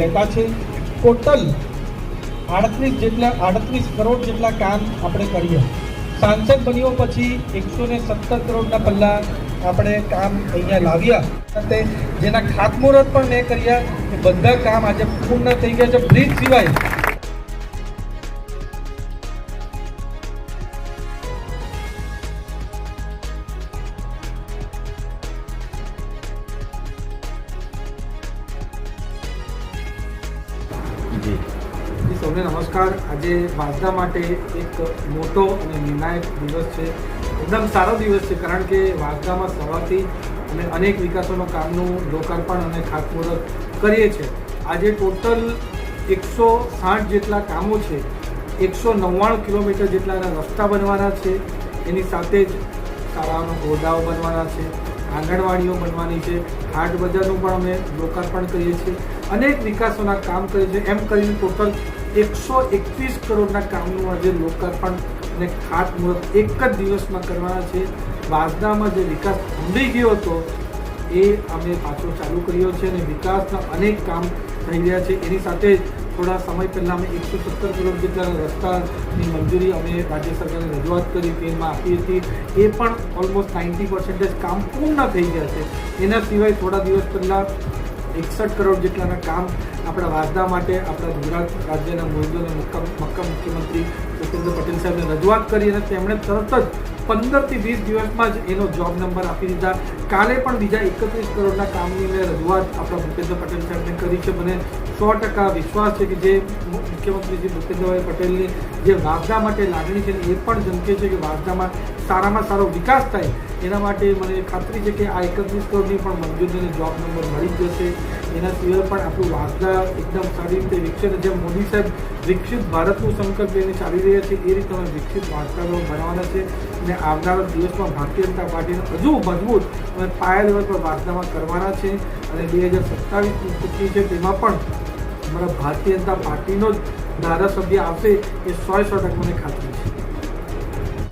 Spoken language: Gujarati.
લેતા છે. ટોટલ આડત્રીસ જેટલા આડત્રીસ કરોડ જેટલા કામ આપણે કરીએ સાંસદ બન્યો પછી એકસો ને સત્તર કરોડના પલ્લા આપણે કામ અહીંયા લાવ્યા. સાથે જેના ખાતમુહૂર્ત પણ મેં કર્યા, એ બધા કામ આજે પૂર્ણ થઈ ગયા છે. બ્રિજ સિવાય જી. સૌને નમસ્કાર. આજે વાંસદા માટે એક મોટો અને નિર્ણાયક દિવસ છે. એકદમ સારો દિવસ છે, કારણ કે વાંસદામાં સવારથી અને અનેક વિકાસોનો કામનું લોકાર્પણ અને ખાતમુહૂર્ત કરીએ છીએ. આજે ટોટલ એકસો સાઠ જેટલા કામો છે, એકસો નવ્વાણું કિલોમીટર જેટલાના રસ્તા બનવાના છે. એની સાથે જ શાળાનો ગોડાઓ બનવાના છે. આંગણવાડીઓ બનવાની છે. હાટ બજારનું પણ અમે લોકાર્પણ કરીએ છીએ. અનેક વિકાસોના કામ કરીએ છીએ એમ કરીને ટોટલ એકસો એકવીસ કરોડના કામનું આજે લોકાર્પણ અને ખાતમુહૂર્ત એક જ દિવસમાં કરવાના છે. વાસદામાં જે વિકાસ થંભી ગયો હતો, એ અમે પાછો ચાલુ કર્યો છે અને વિકાસના અનેક કામ થઈ રહ્યા છે. એની સાથે જ થોડા સમય પહેલાં અમે એકસો સત્તર કરોડ જેટલા રસ્તાની મંજૂરી અમે રાજ્ય સરકારને રજૂઆત કરી તેમાં આપી હતી. એ પણ ઓલમોસ્ટ નાઇન્ટી પર્સન્ટેજ કામ પૂર્ણ થઈ ગયા છે. એના સિવાય થોડા દિવસ પહેલાં એકસઠ કરોડ જેટલાના કામ આપણા વાસદા માટે આપણા ગુજરાત રાજ્યના મોરબી અને મક્કમ મક્કમ મુખ્યમંત્રી ભૂપેન્દ્ર પટેલ સાહેબને રજૂઆત કરી અને તેમણે તરત જ પંદરથી વીસ દિવસમાં જ એનો જોબ નંબર આપી દીધા. કાલે પણ બીજા એકત્રીસ કરોડના કામની મેં રજૂઆત આપણા ભૂપેન્દ્ર પટેલ સાહેબને કરી છે. મને સો ટકા વિશ્વાસ છે કે જે મુખ્યમંત્રી શ્રી ભૂપેન્દ્રભાઈ પટેલની જે વાસદા માટે લાગણી છે એ પણ જમકે છે કે વાસદામાં સારામાં સારો વિકાસ થાય, એના માટે મને ખાતરી છે કે આ એકત્રીસ કરોડની પણ મંજૂરીને જોબ નંબર મળી જશે. એના સિવાય પણ આપણું વાસદા એકદમ સારી રીતે વિકસે અને જેમ મોદી સાહેબ વિકસિત ભારતનું સંકલ્પ લઈને ચાલી રહ્યા છે, એ રીતે અમે વિકસિત વાસદાઓ બનાવવાના છે અને આવનારા દિવસમાં ભારતીય જનતા પાર્ટીને હજુ મજબૂત અને પાયા લેવલ પર વાસદામાં કરવાના છે. અને બે હજાર સત્તાવીસની ચૂંટણી છે તેમાં પણ અમારા ભારતીય જનતા પાર્ટીનો જ ધારાસભ્ય આવશે એ સો સો ટકા મને ખાતરી